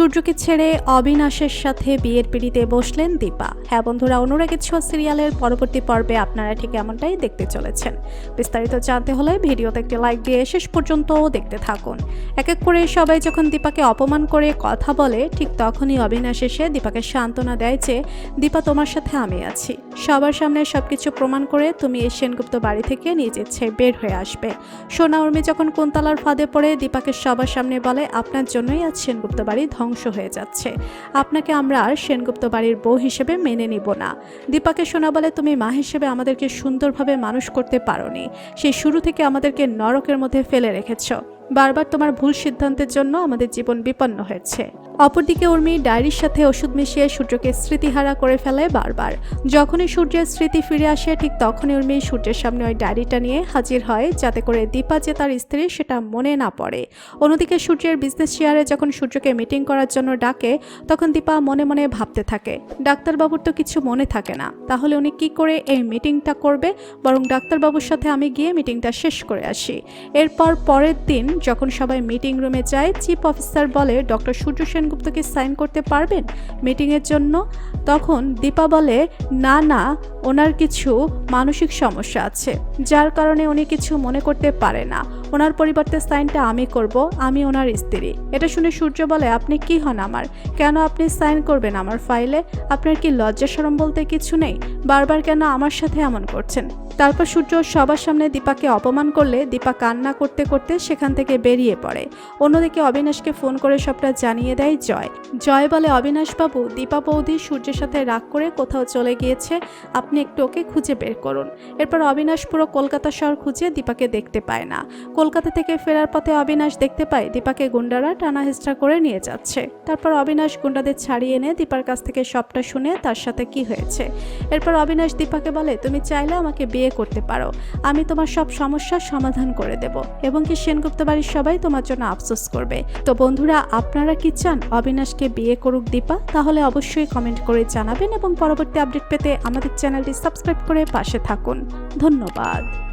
সূর্যকে ছেড়ে অবিনাশের সাথে বিয়ের পিড়িতে বসলেন দীপা। হ্যাঁ বন্ধুরা অনুরাগের ছোঁয়া সিরিয়ালের পরবর্তী পর্বে আপনারা ঠিক এমনটাই দেখতে চলেছেন। বিস্তারিত জানতে হলে ভিডিওতে একটি লাইক দিয়ে শেষ পর্যন্ত দেখতে থাকুন। এক এক করে সবাই যখন দীপাকে অপমান করে কথা বলে, ঠিক তখনই অবিনাশ এসে দীপাকে সান্ত্বনা দেয় যে, দীপা, তোমার সাথে আমি আছি। সবার সামনে সবকিছু প্রমাণ করে তুমি এই সেনগুপ্ত বাড়ি থেকে নিজ ইচ্ছে বের হয়ে আসবে। সোনা উর্মি যখন কুন্তলার ফাঁদে পড়ে, দীপাকে সবার সামনে বলে, আপনার জন্যই আজ সেনগুপ্ত বাড়ি ধ্বংস হয়ে যাচ্ছে। আপনাকে আমরা আর সেনগুপ্ত বাড়ির বউ হিসেবে মেনে নিব না। দীপাকে শোনা বলে তুমি মা হিসেবে আমাদেরকে সুন্দরভাবে মানুষ করতে পারোনি। সেই শুরু থেকে আমাদেরকে নরকের মধ্যে ফেলে রেখেছ। বারবার তোমার ভুল সিদ্ধান্তের জন্য আমাদের জীবন বিপন্ন হয়েছে। অপরদিকে উর্মি ডায়েরির সাথে ওষুধ মিশিয়ে সূর্যকে স্মৃতিহারা করে ফেলে বারবার। যখনই সূর্যের স্মৃতি ফিরে আসে, ঠিক তখনই উর্মি সূর্যের সামনে ওই ডায়েরিটা নিয়ে হাজির হয়, যাতে করে দীপা যে তার স্ত্রী, সেটা মনে না পড়ে। অন্যদিকে সূর্যের বিজনেস শেয়ারে যখন সূর্যকে মিটিং করার জন্য ডাকে, তখন দীপা মনে মনে ভাবতে থাকে, ডাক্তারবাবুর তো কিছু মনে থাকে না। তাহলে উনি কি করে এই মিটিংটা করবে? বরং ডাক্তারবাবুর সাথে আমি গিয়ে মিটিংটা শেষ করে আসি। এরপর পরের দিন যখন সবাই মিটিং রুমে যায় চিফ অফিসার বলে ডক্টর সূর্য সেনগুপ্তকে সাইন করতে পারবেন মিটিংয়ের জন্য? তখন দীপা বলে, না না, ওনার কিছু মানসিক সমস্যা আছে। যার কারণে উনি কিছু মনে করতে পারে না। ওনার পরিবর্তে সাইনটা আমি করব, আমি ওনার স্ত্রী এটা শুনে সূর্য বলে, আপনি কি হন আমার? কেন আপনি সাইন করবেন আমার ফাইলে? আপনার কি লজ্জা সরম বলতে কিছু নেই? বারবার কেন আমার সাথে এমন করছেন? তারপর সূর্য সবার সামনে দীপাকে অপমান করলে দীপা কান্না করতে করতে সেখান থেকে বেরিয়ে পড়ে। অন্যদিকে অবিনাশকে ফোন করে সবটা জানিয়ে দেয় জয়। জয় বলে, অবিনাশবাবু, দীপা বৌদি সূর্যের সাথে রাগ করে কোথাও চলে গিয়েছে। আপনি একটু ওকে খুঁজে বের করুন। এরপর অবিনাশ পুরো কলকাতা শহর খুঁজে দীপাকে দেখতে পায় না। কলকাতা থেকে ফেরার পথে অবিনাশ দেখতে পায় দীপাকে গুন্ডারা টানা হেস্টা করে নিয়ে যাচ্ছে। তারপর অবিনাশ গুন্ডাদের ছাড়িয়ে এনে দীপার কাছ থেকে সবটা শুনে তার সাথে কি হয়েছে। এরপর অবিনাশ দীপাকে বলে, তুমি চাইলে আমাকে বিয়ে করতে পারো। আমি তোমার সব সমস্যার সমাধান করে দেব এবং কি সেনগুপ্ত বাড়ির সবাই তোমার জন্য আফসোস করবে। তো বন্ধুরা, আপনারা কি চান অবিনাশকে বিয়ে করুক দীপা? তাহলে অবশ্যই কমেন্ট করে জানাবেন এবং পরবর্তী আপডেট পেতে আমাদের চ্যানেলটি সাবস্ক্রাইব করে পাশে থাকুন। ধন্যবাদ।